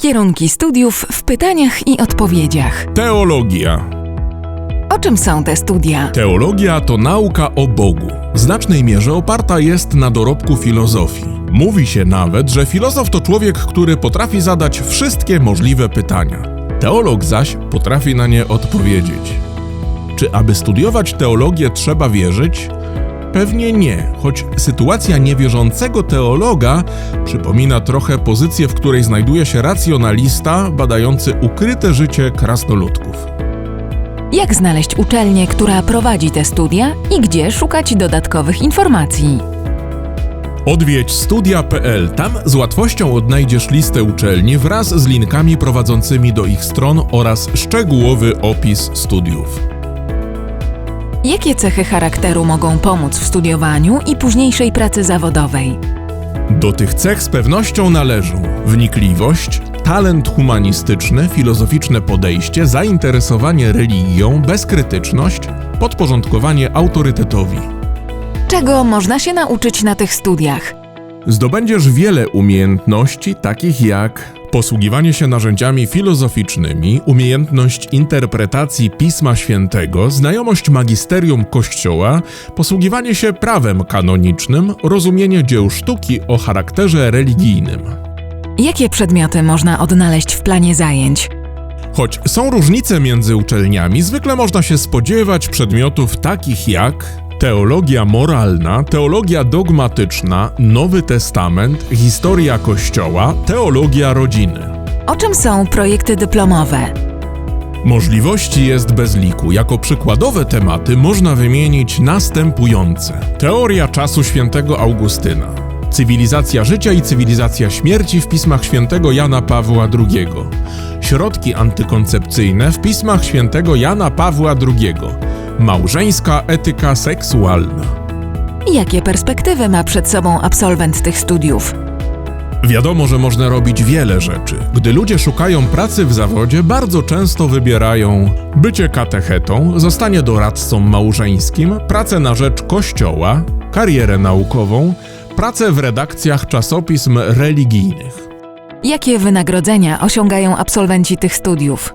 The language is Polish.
Kierunki studiów w pytaniach i odpowiedziach. Teologia. O czym są te studia? Teologia to nauka o Bogu. W znacznej mierze oparta jest na dorobku filozofii. Mówi się nawet, że filozof to człowiek, który potrafi zadać wszystkie możliwe pytania. Teolog zaś potrafi na nie odpowiedzieć. Czy aby studiować teologię trzeba wierzyć? Pewnie nie, choć sytuacja niewierzącego teologa przypomina trochę pozycję, w której znajduje się racjonalista badający ukryte życie krasnoludków. Jak znaleźć uczelnię, która prowadzi te studia i gdzie szukać dodatkowych informacji? Odwiedź studia.pl. Tam z łatwością odnajdziesz listę uczelni wraz z linkami prowadzącymi do ich stron oraz szczegółowy opis studiów. Jakie cechy charakteru mogą pomóc w studiowaniu i późniejszej pracy zawodowej? Do tych cech z pewnością należą wnikliwość, talent humanistyczny, filozoficzne podejście, zainteresowanie religią, bezkrytyczność, podporządkowanie autorytetowi. Czego można się nauczyć na tych studiach? Zdobędziesz wiele umiejętności, takich jak posługiwanie się narzędziami filozoficznymi, umiejętność interpretacji Pisma Świętego, znajomość magisterium Kościoła, posługiwanie się prawem kanonicznym, rozumienie dzieł sztuki o charakterze religijnym. Jakie przedmioty można odnaleźć w planie zajęć? Choć są różnice między uczelniami, zwykle można się spodziewać przedmiotów takich jak teologia moralna, teologia dogmatyczna, Nowy Testament, historia Kościoła, teologia rodziny. O czym są projekty dyplomowe? Możliwości jest bez liku. Jako przykładowe tematy można wymienić następujące: Teoria czasu świętego Augustyna, cywilizacja życia i cywilizacja śmierci w pismach świętego Jana Pawła II, środki antykoncepcyjne w pismach świętego Jana Pawła II, małżeńska etyka seksualna. Jakie perspektywy ma przed sobą absolwent tych studiów? Wiadomo, że można robić wiele rzeczy. Gdy ludzie szukają pracy w zawodzie, bardzo często wybierają bycie katechetą, zostanie doradcą małżeńskim, pracę na rzecz kościoła, karierę naukową, pracę w redakcjach czasopism religijnych. Jakie wynagrodzenia osiągają absolwenci tych studiów?